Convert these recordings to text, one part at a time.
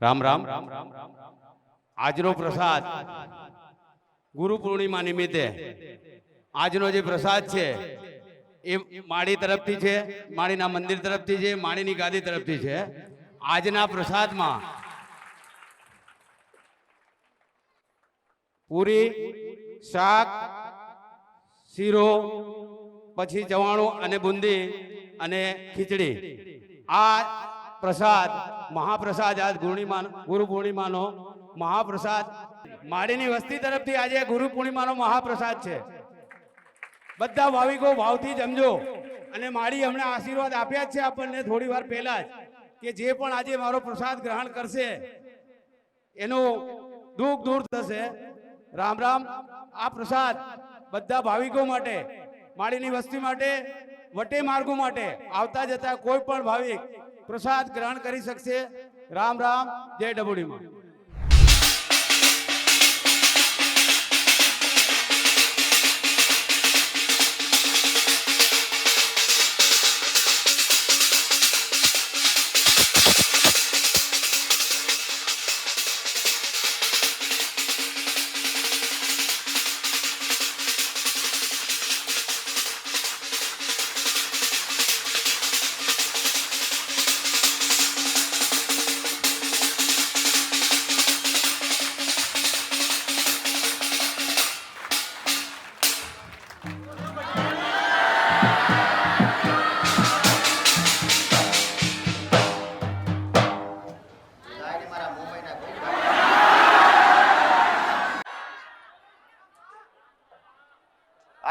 રામ રામ. આજનો પ્રસાદ ગુરુ પૂર્ણિમા નિમિત્તે. આજનો જે પ્રસાદ છે, એ માળી તરફથી છે, માળીના મંદિર તરફથી છે, માળીની ગાદી તરફથી છે. આજના પ્રસાદમાં પૂરી શાક, શીરો, પછી ચવાણું અને બુંદી અને ખીચડી. આ પ્રસાદ મહાપ્રસાદ આજ પૂર્ણિમા ગુરુ પૂર્ણિમાનો મહાપ્રસાદ. માળીની વસ્તી તરફથી આજે ગુરુ પૂર્ણિમાનો મહાપ્રસાદ છે. બધા ભાવિકો ભાવથી જમજો. અને માળી હમણાં આશીર્વાદ આપ્યા જ છે આપણને થોડી વાર પહેલા જ, કે જે પણ આજે મારો પ્રસાદ ગ્રહણ કરશે, એનું દુઃખ દૂર થશે. રામ રામ. આ પ્રસાદ બધા ભાવિકો માટે માળીની વસ્તી માટે, વટે માર્ગો માટે આવતા જતા કોઈ પણ ભાવિક પ્રસાદ ગ્રહણ કરી શકશે. રામ રામ જય ડબુડીમાં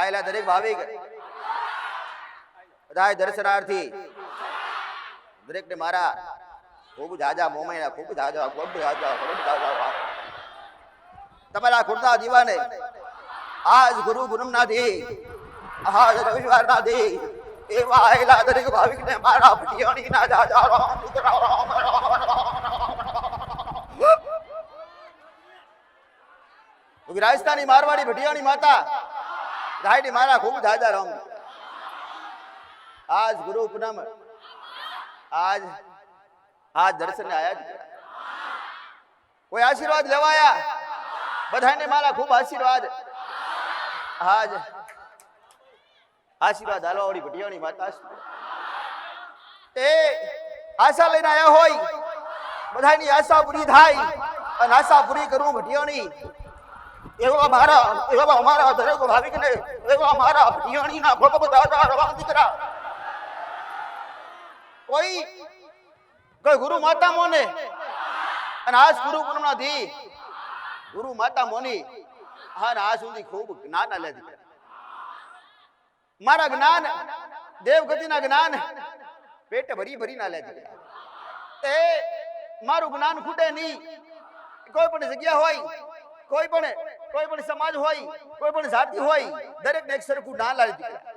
આયેલા દરેક ભાવિક બધા દર્શનાર્થી દરેકને મારા ખૂબ જાજા મોમૈયા ખૂબ જાજા ખૂબ જાજા ખૂબ જાજા તમારા ખુરતા જીવાને આજ ગુરુ દી આજ રવિવારના દી એવા આયેલા દરેક ભાવિકને મારા ભટિયાણીના જાજા રામ રામ રાજસ્થાની મારવાડી ભટિયાણી માતા રાયડી મારા ખૂબ જાજા રામ. આજ ગુરુ ઉપનામ. આજ આજ દર્શને આયા જ. કોઈ આશીર્વાદ લેવાયા? બધાને મારા ખૂબ આશીર્વાદ. આજ આશીર્વાદ હાલવાવાળી ભટિયાણી માતા. એ આશા લઈને આયા હોય. બધાની આશા પૂરી થાય અને આશા પૂરી કરવું ભટિયાણી. એવા મારા, એવા અમારા દરેક ભાવિકને, એવા મારા ભટિયાણીના ભગવ દાદા રવા દીકરા. કોઈ કોઈ ગુરુ માતા મોને? અને આજ ગુરુ પૂર્ણિમા ધી. ગુરુ માતા મોની હા ને આ સુધી ખૂબ જ્ઞાન આલે દીકરા મારા જ્ઞાન, દેવગતિના જ્ઞાન પેટ ભરી ભરી ના લે દીકરા એ મારું જ્ઞાન ખૂટે નહીં. કોઈ પણ જગ્યા હોય, કોઈ પણ કોઈ પણ સમાજ હોય, કોઈ પણ જાતિ હોય દરેક ને એક સરખું જ્ઞાન લાવી દીકરા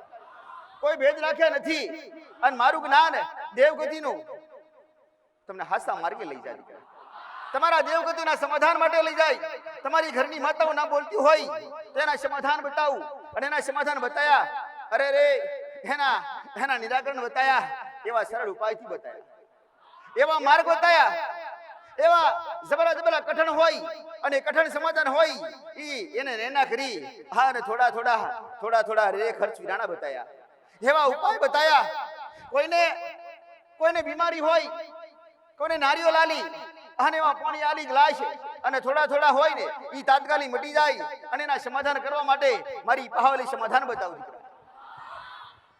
કોઈ ભેદ રાખ્યા નથી અને મારું જ્ઞાન દેવગતિનું તમને હાસા માર્ગે લઈ જાય. તમારા દેવગતિના સમાધાન માટે લઈ જાય. તમારી ઘરની માતાઓ ના બોલતી હોય તેના સમાધાન બતાવું. અને એના સમાધાન બતાયા, અરે રે, એના એના નિરાકરણ બતાયા, એવા સરળ ઉપાયથી બતાયા. એવા માર્ગ બતાયા એવા જબરા જબરા કઠણ હોય અને કઠણ સમાધાન હોય, ઈ એને રેના કરી હા અને થોડા થોડા થોડા થોડા રે ખર્ચ વિરાણા બતાયા. એવા ઉપાય બતાયા. કોઈને કોઈને બીમારી હોય, કોઈને નારીઓ લાલી અને એવા પાણી આલી ગ્લાસ અને થોડા થોડા હોય ને, ઈ તાત્કાલિક મટી જાય અને એના સમાધાન કરવા માટે મારી પાહાવલી સમાધાન બતાવું.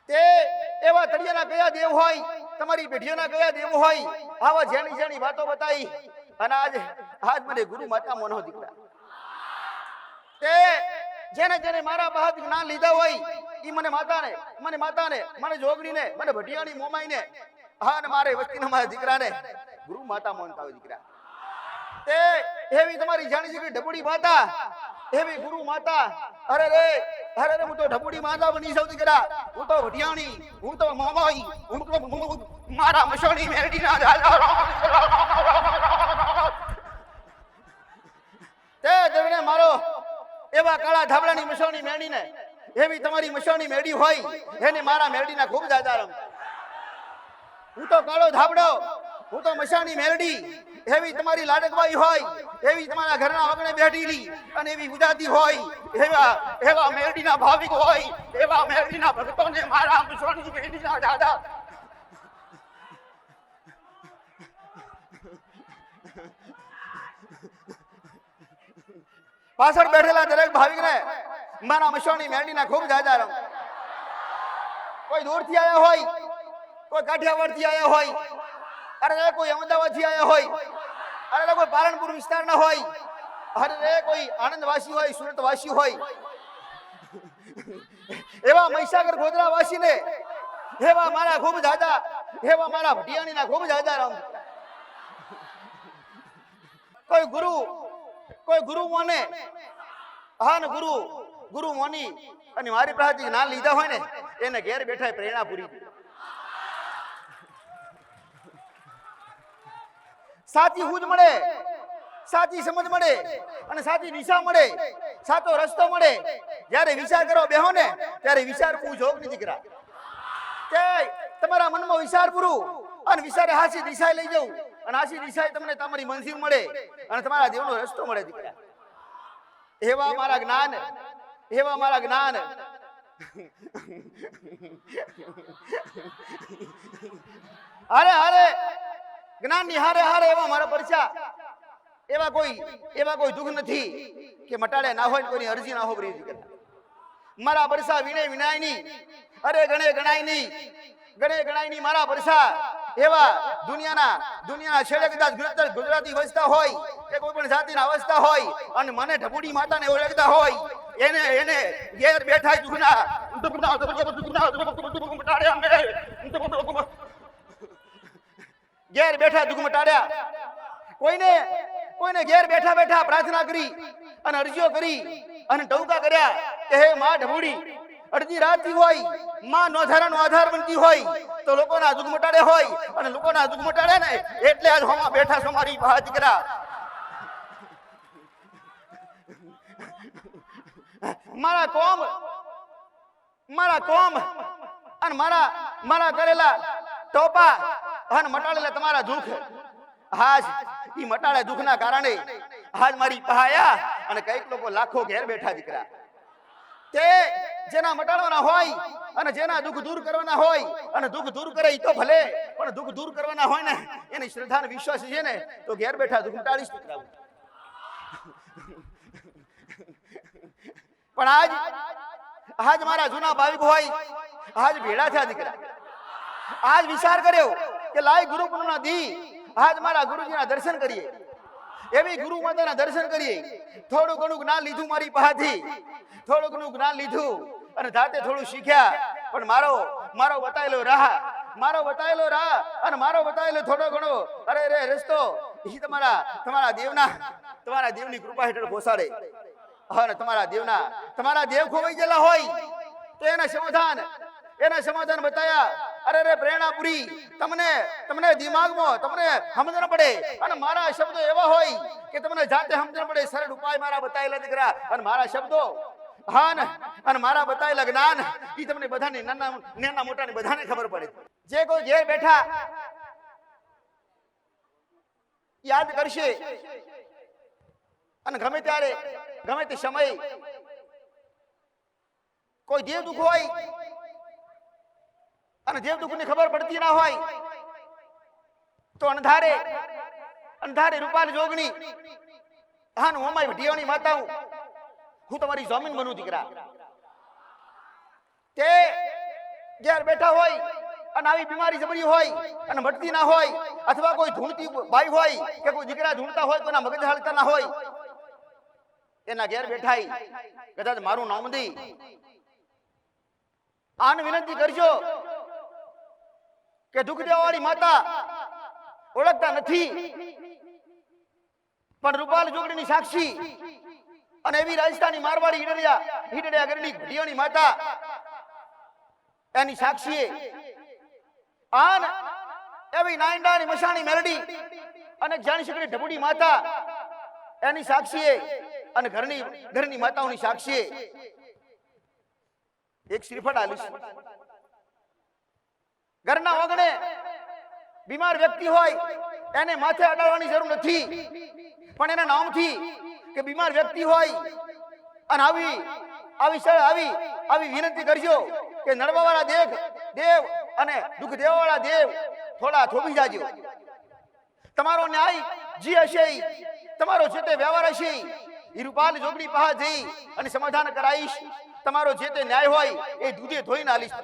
તે એવા તળિયાના કયા દેવ હોય તમારી પેઢીઓના કયા દેવો હોય, આવા જેની જેની વાતો બતાવી. અને આજ આજ મને ગુરુ માતા મોનો દીકરા. તે જેને જેને મારા બહાદ જ્ઞાન લીધા હોય એ મને માતાને મને માતાને, મને જોગડીને, મને ભટિયાની મોમાઈને, હા મારે વસ્તીના મારા દીકરાને ગુરુ માતા મોનતા હોય દીકરા. તે એવી તમારી જાણી છે ઢબુડી માતા, એવી ગુરુ માતા. અરે રે અરે રે, હું તો ઢબુડી માતા બની સૌથી દીકરા. હું તો વઢિયાણી હું તો મોમાઈ, હું તો મારા મસોણી મેરડીના રાજા તે દેવને મારો એવા કાળા ધાબળાની મસોણી મેરડીને એવી તમારી મસોણી મેરડી હોય, એને મારા મેરડીના ખૂબ જાજારમ હું તો કાળો ધાબડો હું તો મસાણી મેરડી એવી તમારી લાડકબાઈ હોય, એવી તમારા ઘરના વગણે બેઠેલી અને એવી ગુજરાતી હોય, એવા એવા મેરડીના ભાવિક હોય, એવા મેરડીના ભક્તોને મારા મુસોની મેરડીના દાદા પાછળ બેઠેલા દરેક ભાવિકને મારા મસોની મેરડીના ખૂબ જાજા કોઈ દૂરથી આવ્યા હોય, કોઈ કાઠિયાવાડથી આવ્યા હોય, અરે કોઈ અમદાવાદથી આવ્યા હોય, અરે કોઈ પાલનપુર વિસ્તારના હોય, અરે કોઈ આણંદવાસી હોય, સુરતવાસી હોય. એવા મહીસાગર ગોધરા વાસીને એવા મારા ખૂબ જાજા, એવા મારા ભટિયાણીના ખૂબ જાજા રામ કોઈ ગુરુ કોઈ ગુરુ મોને હા ને ગુરુ ગુરુ મોની અને મારી પાસેથી ના લીધા હોય ને, એને ઘેર બેઠા પ્રેરણા પૂરી સાચી હુજ મળે, સાચી સમજ મળે અને સાચી દિશા મળે, સાચો રસ્તો મળે. જ્યારે વિચાર કરો બેહો ને, ત્યારે વિચાર કુ જોગની દીકરા. કે તમારા મનમાં વિચાર પૂરું અને વિચારે હાસી દિશા લઈ જવું. અને આશી દિશાએ તમને તમારી મંજિલ મળે અને તમારા જીવનનો રસ્તો મળે દીકરા. એવા મારા જ્ઞાન, એવા મારા જ્ઞાન. અરે અરે જ્ઞાન નિહારે હારે એવા મારા પરચા એવા કોઈ એવા કોઈ દુઃખ નથી કે મટાડે ના હોય કોઈની અરજી ના પ્રિય દીકરા. મારા પરસા વિનય વિનાયની. અરે ગણે ગણાય નહીં ગણે ગણાય નહીં મારા પરસા. એવા દુનિયાના દુનિયાના છેડે કદાચ ગુજરાતી વસતા હોય કે કોઈ પણ જાતિના વસતા હોય અને મને ઢબુડી માતાને ઓળખતા હોય એને એને ઘેર બેઠા અમે ઘેર બેઠા દુઃખ મટાડ્યા કોઈને કોઈને ઘેર બેઠા બેઠા પ્રાર્થના કરી અને અરજીઓ કરી અને ટૌકા કર્યા કે હે માં ઢબુડી અડધી રાતથી હોય. માં નોધારાનો આધાર બનતી હોય તો લોકોના દુઃખ મટાડે હોય અને લોકોના દુઃખ મટાડે ને એટલે આજ હોમાં બેઠા છો મારી બહાર દીકરા. મારા કોમ મારા કોમ અને મારા મારા કરેલા ટોપા અને મટાડેલા તમારા દુઃખ. હાજ ઈ મટાડે દુઃખના કારણે હાજ મારી પહાયા અને કંઈક લોકો લાખો ઘેર બેઠા દીકરા. તે જેના મટાડવાના હોય અને જેના દુઃખ દૂર કરવાના હોય, અને દુઃખ દૂર કરે તો ભલે, પણ દુઃખ દૂર કરવાના હોય ને, એની શ્રદ્ધા વિશ્વાસ છે ને, તો ઘેર બેઠા દુઃખ મટાડીશ દીકરા પણ આજ આજ મારા જૂના ભાવિક હોય, આજ ભેળા થયા દીકરા. આજ વિચાર કર્યો કે લાય ગુરુ પૂર્ણિમા દી, આજ મારા ગુરુજીના દર્શન કરીએ. એવી ગુરુ માતાના દર્શન કરીએ થોડું ઘણું જ્ઞાન લીધું મારી પાસેથી. થોડું ઘણું જ્ઞાન લીધું અને જાતે થોડું શીખ્યા. પણ મારો મારો બતાવેલો રાહ, મારો બતાવેલો રાહ અને મારો બતાવેલો થોડો ઘણો. અરે રે રસ્તો. એ તમારા તમારા દેવના, તમારા દેવની કૃપા હેઠળ પહોંચાડે અને તમારા દેવના, તમારા દેવ ખોવાઈ ગયેલા હોય. તો એના સમાધાન એના સમાધાન બતાયા. અરે રે પ્રેરણાપુરી, તમને તમને દિમાગમાં, તમને સમજણ પડે. અને મારા શબ્દો એવા હોય કે તમને જાતે સમજણ પડે. સરળ ઉપાય મારા બતાવેલા દીકરા. અને મારા શબ્દો હા ને અને મારા બતાવેલા જ્ઞાન એ તમને બધાને નાના નાના મોટાને બધાને ખબર પડે. જે કોઈ ઘેર બેઠા યાદ કરશે, અને ગમે ત્યારે, ગમે તે સમય કોઈ દેવ દુઃખ હોય અને જે દુઃખની ખબર પડતી ના હોય, તો અંધારે અંધારે રૂપાલ જોગણી હાન હું મારી ઢીયોની માતા હું હું તમારી જમીન બનું દીકરા. તે ઘેર બેઠા હોય અને આવી બીમારી જબરી હોય અને મટતી ના હોય અથવા કોઈ ધૂણતી બાઈ હોય કે કોઈ દીકરા ઢૂંઢતા હોય કોઈના મગજ હાલતા ના હોય, એના ઘેર બેઠાઈ કદાચ મારું નામ દી. આને વિનંતી કરજો કે દેવાવાળી માતા ઓળખતા નથી. પણ રૂપાલ જોગડીની સાક્ષી અને એવી રાજસ્થાની મારવાડી હિડરિયા હિડરિયા ગરડી ઘડિયાની માતા, એની સાક્ષીએ આન એવી નાઈંડાની મશાની મેલડી અને જાણી શકડી ઢબુડી માતા એની સાક્ષીએ અને ઘરની ઘરની માતાઓની સાક્ષીએ એક શ્રીફળ આલીશ. ઘરના ઓગણે બીમાર વ્યક્તિ હોય એને માથે અડાડવાની જરૂર નથી. પણ એના નામથી કે બીમાર વ્યક્તિ હોય અને આવી આવી સ- આવી આવી વિનંતી કરજો કે નડવાવાળા દેવ દેવ અને દુઃખ દેવાવાળા દેવ થોડા થોભી જાજો. તમારો ન્યાય જી હશે તમારો જે તે વ્યવહાર હશે ઈ, ઈ રૂપાલ જોગણી પાસે જઈ અને સમાધાન કરાવીશ તમારો જે તે ન્યાય હોય એ દૂધે ધોઈને આલીશ.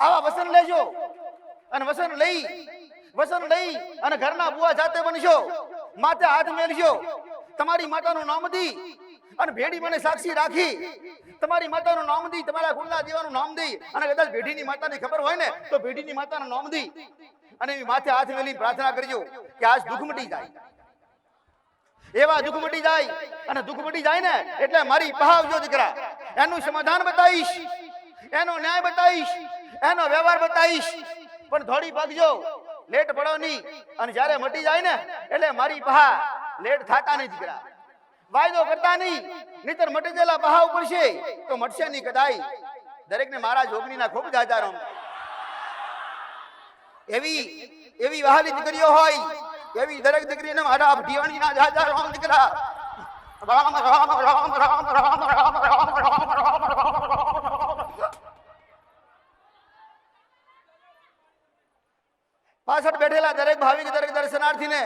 આવા વસન લેજો અને વસન લઈ વસન લઈ અને ઘરના બુઆ જાતે બનજો, માથે હાથ મેળજો. તમારી માતાનું નામ દી અને ભેડી મને સાક્ષી રાખી. તમારી માતાનું નામ દી, તમારા ગુલ્લા દેવાનું નામ દી અને કદાચ ભેડીની માતાની ખબર હોય ને, તો ભેડીની માતાનું નામ દી અને એ માથે હાથ મેલી પ્રાર્થના કરજો કે આજ દુઃખ મટી જાય. એવા દુઃખ મટી જાય અને દુઃખ મટી જાય ને, એટલે મારી પહાવજો દીકરા, એનું સમાધાન બતાવીશ, એનો ન્યાય બતાવીશ એનો વ્યવહાર બતાવીશ પણ થોડી ભાગજો લેટ પડો નહીં અને જ્યારે મટી જાય ને એટલે મારી પહા લેટ થતા નહીં દીકરા વાયદો કરતા નહીં નહીતર મટી ગયેલા પહા ઉપડશે તો મટશે નહીં કદાય દરેકને મારા જોગણીના ખૂબ ગાજારો એવી એવી વહાલી દીકરીઓ હોય એવી દરેક દીકરીને મારા ભીવાણીના જાજારો દીકરા રામ રામ રામ રામ રામ રામ રામ દર્શનાર્થીને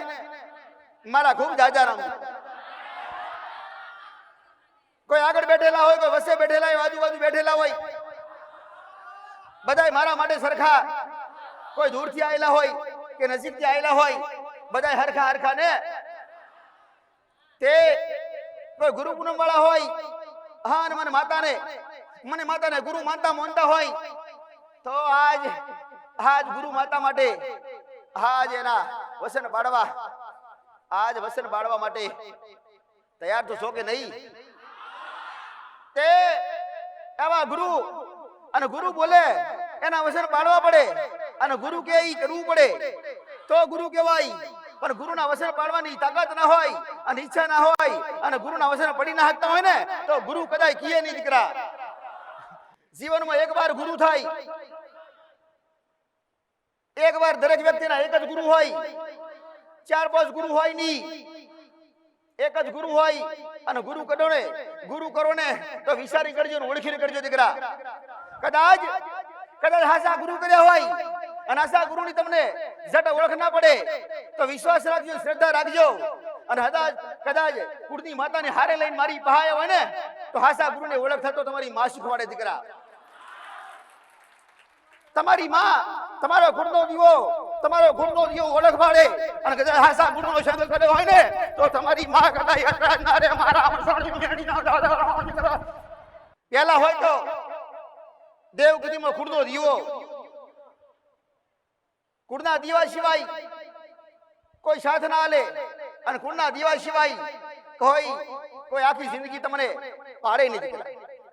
મારા ખૂબ જાજારામ કોઈ આગળ બેઠેલા હોય, કોઈ વસે બેઠેલા હોય, આજુબાજુ બેઠેલા હોય, બધાય મારા માટે સરખા. કોઈ દૂરથી આવેલા હોય કે નજીકથી આવેલા હોય, બધાય હરખા હરખા ને. તે કોઈ ગુરુ પૂનમ વાળા હોય, હા, અને મને માતાને મને માતાને ગુરુ માનતા માનતા હોય, તો આજ આજ ગુરુ માતા માટે, આજ એના વસન પાડવા આજ વસન પાડવા માટે તૈયાર તો છો કે નહીં? તે એવા ગુરુ અને ગુરુ બોલે, એના વસન પાડવા પડે અને ગુરુ કે ઈ કરવું પડે. તો ગુરુ કહેવાય, પણ ગુરુના વસન પાડવાની તાકાત ના હોય અને ઈચ્છા ના હોય અને ગુરુના વસન પડી ના શકતા હોય ને, તો ગુરુ કદાય કીએ નહીં દીકરા. જીવનમાં એક વાર ગુરુ થાય એક વાર દરેક વ્યક્તિના એક જ ગુરુ હોય, ચાર પાંચ ગુરુ હોય નહીં. એક જ ગુરુ હોય અને ગુરુ કડોને ગુરુ કરો ને તો વિચારી કરજો ને ઓળખીને કરજો દીકરા. કદાચ કદાચ હાસા ગુરુ કર્યા હોય અને આશા ગુરુની તમને જટ ઓળખ ના પડે, તો વિશ્વાસ રાખજો, શ્રદ્ધા રાખજો. અને કદાચ કદાચ કુળની માતાને હારે લઈને મારી પહાય હોય ને, તો હાસા ગુરુને ઓળખ થતો તમારી મા શીખવાડે દીકરા. તમારી માં, તમારો ગુણનો દીવો, તમારો ગુણનો દીવો ઓળખ અને કદાચ હાસા ગુણનો શબ્દ કરે હોય ને, તો તમારી માં કદાચ અકળાજ ના રે, મારા અમસાણી મેળીના દાદા. પહેલા હોય તો દેવગતિમાં ખુરદો દીવો. કુળના દીવા સિવાય કોઈ સાથ ના આલે અને કુડના દીવા સિવાય કોઈ કોઈ આખી જિંદગી તમને પાડે નહીં.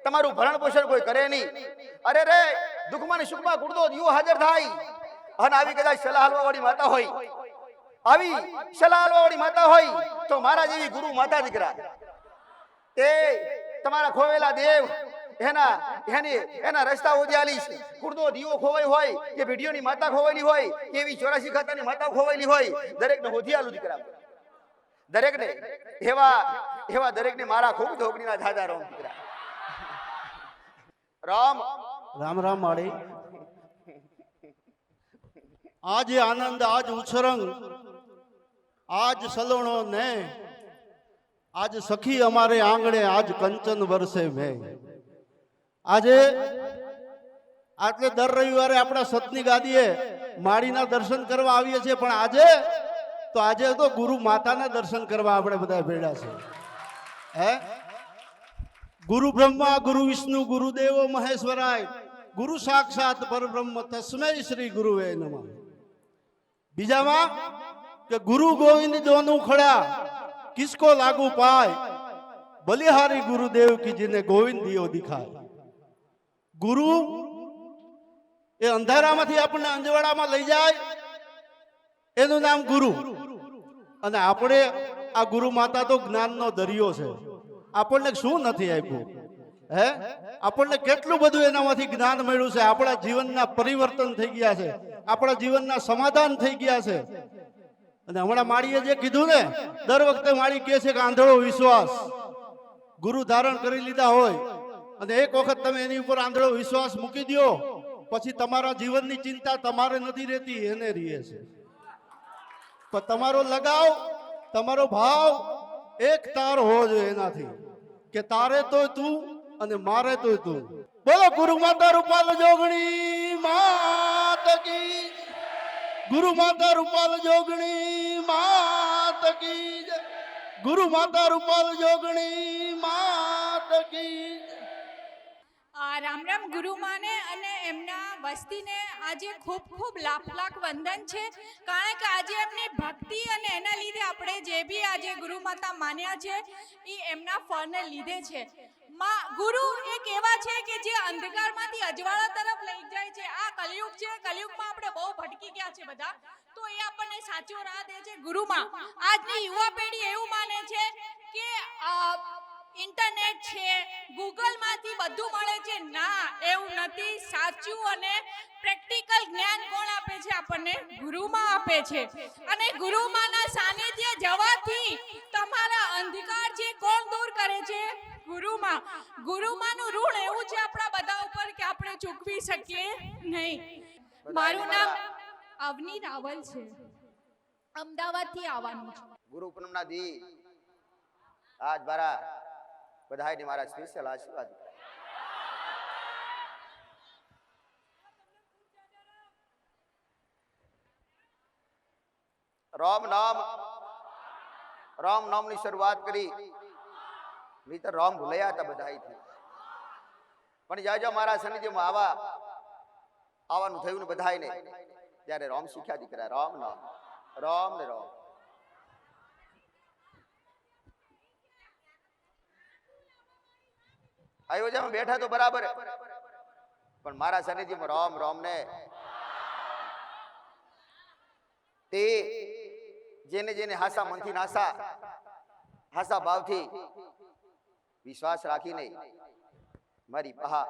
તમારું ભરણ પોષણ કોઈ કરે નહીં. અરે રે દુઃખમાં સુખમાં કુળદો યુ હાજર થાય અને આવી કદાચ સલાહ વાળી માતા હોય. આવી સલાહ વાળી માતા હોય તો મારા જેવી ગુરુ માતા દીકરા. તે તમારા ખોવેલા દેવ, એના, એની, એના રસ્તા ઉદ્યાલીશ કુર્દો દીવો ખોવાઈ હોય, કે ભીડીઓની માતા ખોવાયેલી હોય, કે એવી ચોરાસી ખાતાની માતા ખોવાયેલી હોય, દરેકને હોધિયાલું દીકરા. દરેકને, એવા એવા દરેકને મારા ખૂબ ઢોકણીના ધાધા રામ દીકરા. રામ રામ રામ માળી આજ આનંદ, આજ ઉછરંગ, આજ સલોણો ને, આજ સખી અમારે આંગણે, આજ કંચન વરસે મે. આજે, આટલે દર રવિવારે આપણા સતની ગાદીએ માળીના દર્શન કરવા આવીએ છીએ, પણ આજે, તો આજે તો ગુરુ માતાના દર્શન કરવા આપણે બધા ભેડા છે હે? ગુરુ બ્રહ્મા, ગુરુ વિષ્ણુ ગુરુદેવો મહેશ્વરાય, ગુરુ સાક્ષાત પરબ્રહ્મ તસ્મય શ્રી ગુરુવે નમ. બીજામાં કે ગુરુ ગોવિંદ જોનું ખડા, કિસકો લાગુ પાય, બલિહારી ગુરુદેવ કી જીને ગોવિંદ દિયો દિખાય. ગુરુ એ અંધારામાંથી આપણને અંજવાડામાં લઈ જાય, એનું નામ ગુરુ. અને આપણે આ ગુરુ માતા તો જ્ઞાનનો દરિયો છે. આપણને શું નથી આપ્યું? હે? આપણને કેટલું બધું એનામાંથી જ્ઞાન મળ્યું છે? આપણા જીવનના પરિવર્તન થઈ ગયા છે. આપણા જીવનના સમાધાન થઈ ગયા છે. અને હમણાં માળીએ જે કીધું ને, દર વખતે માળી કહે છે કે આંધળો વિશ્વાસ. ગુરુ ધારણ કરી લીધા હોય અને એક વખત તમે એની ઉપર આંધળો વિશ્વાસ મૂકી દ્યો, પછી તમારા જીવનની ચિંતા તમારે નથી રહેતી, એને રહે છે. પણ તમારો લગાવ, તમારો ભાવ એક તાર હોવો જોઈએ એનાથી. કે તારે તોય તું અને મારે તોય તું. બોલો, ગુરુ માતા રૂપાલ જોગણી માત કી ગુરુ માતા રૂપાલ જોગણી માત કી ગુરુ માતા રૂપાલ જોગણી માત કી રામ રામ ગુરુમાને અને એમના વસ્તીને આજે ખૂબ ખૂબ લાખ લાખ વંદન છે. કારણ કે આજે એમની ભક્તિ અને એના લીધે આપણે જે બી આજે ગુરુ માતા માન્યા છે, એ એમના ફળને લીધે છે. માં, ગુરુ એક એવા છે કે જે અંધકારમાંથી અજવાળા તરફ લઈ જાય છે. આ કલયુગ છે. કલયુગમાં આપણે બહુ ભટકી ગયા છે બધા. તો એ આપણને સાચો રાહ દે છે ગુરુમાં. આજની યુવા પેઢી એવું માને છે કે ઇન્ટરનેટ છે ગૂગલમાંથી બધું મળે છે. ના એવું નથી. સાચું અને પ્રેક્ટિકલ જ્ઞાન કોણ આપે છે? આપણને ગુરુમાં આપે છે. અને ગુરુમાના સાનિધ્ય જવાથી તમારા અંધકાર જે કોણ દૂર કરે છે? ગુરુમાં. ગુરુમાનું ઋણ એવું છે આપણા બધા ઉપર કે આપણે ચૂકવી શકીએ નહીં. મારું નામ અવની રાવલ છે. અમદાવાદથી આવવાનું છે. ગુરુ પૂનમના દી. આજ મારા બધાયને મારા સ્પેશિયલ આશીર્વાદ રામ નામ રામ નામની શરૂઆત કરી નહીતર રામ ભૂલાયા હતા બધાયથી પણ જ્યાં જ્યાં મારા સન્નિધિમાં આવા આવવાનું થયું ને બધાયને ત્યારે રામ શીખ્યા દીકરા રામ નામ રામ ને રામ અયોધ્યામાં બેઠા તો બરાબર. પણ મારા સાનિધ્યમાં રામ રામ ને તે જેને જેને હાસા મનથી નાસા, હાસા ભાવથી વિશ્વાસ રાખીને મારી પહા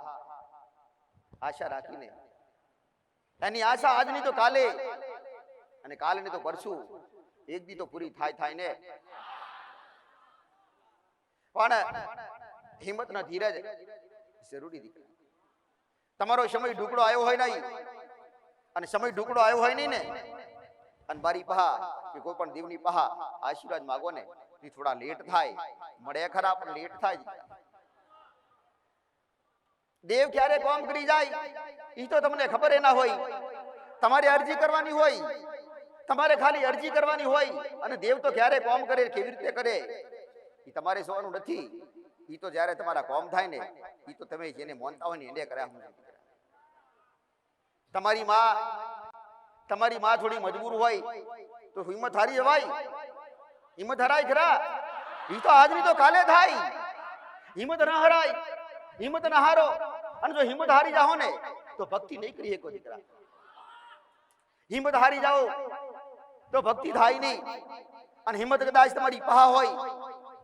આશા રાખીને એની આશા આજની તો કાલે અને કાલની તો પરસું, એક દી તો પૂરી થાય થાય ને. પણ હિંમત ના ધીરજ જરૂરી દીકરા. તમારો સમય ઢુકડો આવ્યો હોય નહીં. અને સમય ઢુકડો આવ્યો હોય નહીં ને. અને બારી પહા કે કોઈ પણ દેવની પહા આશીર્વાદ માગો ને એ થોડા લેટ થાય. મળે ખરા, પણ લેટ થાય દેવ ક્યારે કોમ કરી જાય એ તો તમને ખબર એ ના હોય. તમારે અરજી કરવાની હોય. તમારે ખાલી અરજી કરવાની હોય. અને દેવ તો ક્યારે કોમ કરે, કેવી રીતે કરે એ તમારે જોવાનું નથી. તો જ્યારે તમારા કોમ થાય ને એ તો તમે જેને મોનતા હોય ને એને કર્યા તમારી માં તમારી માં થોડી મજબૂર હોય, તો હિંમત હારી જવાય. હિંમત હરાય ખરા. એ તો આજની તો કાલે થાય. હિંમત ના હરાય, હિંમત ના હારો. અને જો હિંમત હારી જાઓ ને, તો ભક્તિ નહીં કરી શકો દીકરા. હિંમત હારી જાઓ, તો ભક્તિ થાય નહીં. અને હિંમત કદાચ તમારી પહા હોય,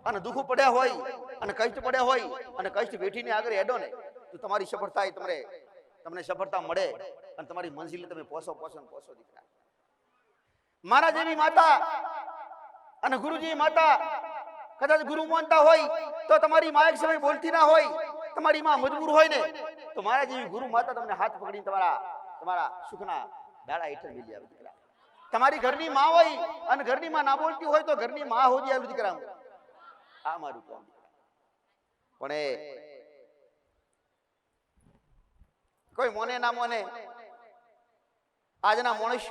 અને દુઃખ પડ્યા હોય અને કષ્ટ પડ્યા હોય અને કષ્ટ વેઠીને આગળ હેડો ને, તો તમારી સફળતા એ તમને સફળતા મળે અને તમારી મંજિલે તમે પોસો પોસો પહોંચો દીકરા. મારા જેવી માતા અને ગુરુજી માતા કદાચ ગુરુ માનતા હોય તો તમારી મા એક સમય બોલતી ના હોય, તમારી માં મજબૂર હોય ને, તો મારા જેવી ગુરુ માતા તમને હાથ પકડીને તમારા તમારા સુખના દાડા હેઠળ મિલી આવે દીકરા. તમારી ઘરની માં હોય અને ઘરની માં ના બોલતી હોય તો ઘરની માં હોજી આલું દીકરા આ મારું કામ પણ એ કોઈ મોને ના મોને. આજના માણસ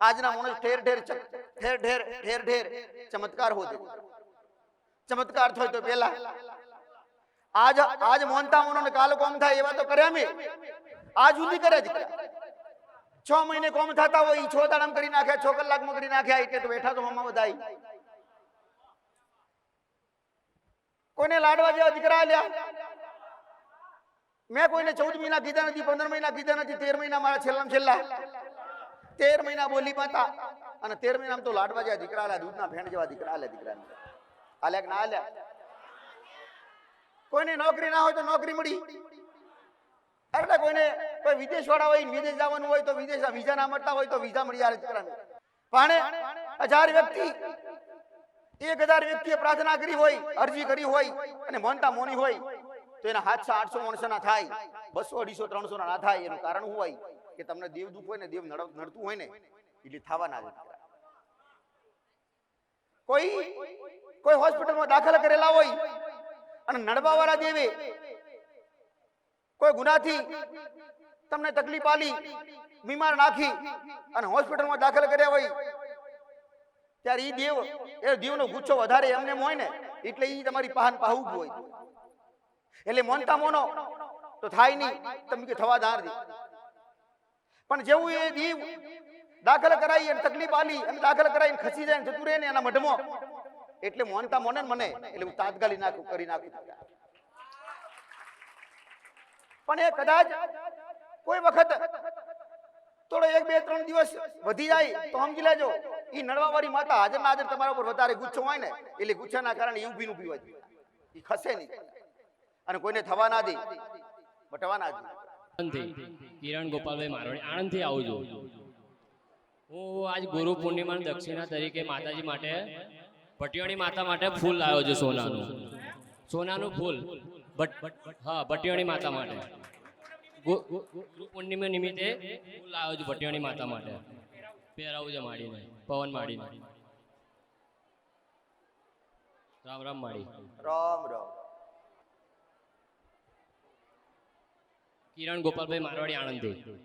આજના માણસ ઠેર ઠેર ઠેર ઠેર ઠેર ઠેર ચમત્કાર હોતે ચમત્કાર થયો તો પેલા. આજ આજ મોનતા મોનો કાલ કોમ થાય એવા તો કર્યા મેં. આજ સુધી કરે જ છ મહિને કોમ થતા હોય છ દાડામ કરી નાખ્યા, છ કલાકમાં કરી નાખ્યા એટલે તો બેઠા તો હમણાં બધાય. કોઈને લાડવા જેવા દીકરા લ્યા મેં કોઈને ચૌદ મહિના કીધા નથી, પંદર મહિના કીધા નથી, તેર મહિના મારા છેલ્લા છેલ્લા. તેર મહિના બોલી પાતા અને તેર મહિના તો લાડવા જેવા દીકરા આલ્યા, દૂધના ફેણ જેવા દીકરા આલ્યા દીકરા આલ્યા કે ના આલ્યા? કોઈને નોકરી ના હોય તો નોકરી મળી. એટલે કોઈને કોઈ વિદેશ વાળા હોય વિદેશ જવાનું હોય તો વિદેશ વિઝા ના મળતા હોય તો વિઝા મળી જાય દીકરાને. પાણે હજાર વ્યક્તિ એક હજાર વ્યક્તિએ પ્રાર્થના કરી હોય, અરજી કરી હોય અને મોનતા મોની હોય, તો એના સાતસો આઠસો માણસો ના થાય, બસો, અઢીસો ત્રણસો ના થાય, એનું કારણ શું હોય કે તમને દેવ દુઃખ હોય ને દેવ નડતું હોય ને, એટલે થવાના જ કોઈ કોઈ હોસ્પિટલમાં દાખલ કરેલા હોય અને નડવા વાળા દેવે કોઈ ગુનાથી તમને તકલીફ આલી, બીમાર નાખી અને હોસ્પિટલમાં દાખલ કર્યા હોય ત્યારે એ દેવ, એ દેવનો ગુચ્છો વધારે એમને હોય ને, એટલે એ તમારી પહાન પાહું હોય. એટલે મોનતા મોનો, તો થાય નહીં, તમે કે થવા દાર પણ જેવું એ દીવ દાખલ કરાવી અને તકલીફ આલી, અને દાખલ કરાવીને ખસી જાય જતું રહે ને એના મઢમાં, એટલે મોનતા મોને મને, એટલે હું તાત્કાલિક નાખું, કરી નાખું. પણ એ કદાચ કોઈ વખત થોડો એક, બે, ત્રણ દિવસ વધી જાય તો સમજી લેજો. એ નળવાવાળી માતા હાજર ના હાજર તમારા ઉપર વધારે ગુચ્છો હોય ને, એટલે ગુચ્છાના કારણે એ ઊભી ઊભી હોય એ ખસે નહીં. અને કોઈને થવા ના દે, બટવા ના દે. કિરણ ગોપાલભાઈ મારવાડી આણંદથી આવું છું. હું આજ ગુરુ પૂર્ણિમા દક્ષિણા તરીકે માતાજી માટે ભટિયાણી માતા માટે ફૂલ લાવ્યો છું સોનાનું. સોનાનું ફૂલ, બટ, હા ભટિયાણી માતા માટે. પૂર્ણિમા નિમિત્તે હું લાવ્યો છું ભટિયાણી માતા માટે. પહેરાવું છે માડીને પવન માડીને. રામ રામ માડી. રામ રામ. કિરણ ગોપાલભાઈ મારવાડી આણંદથી.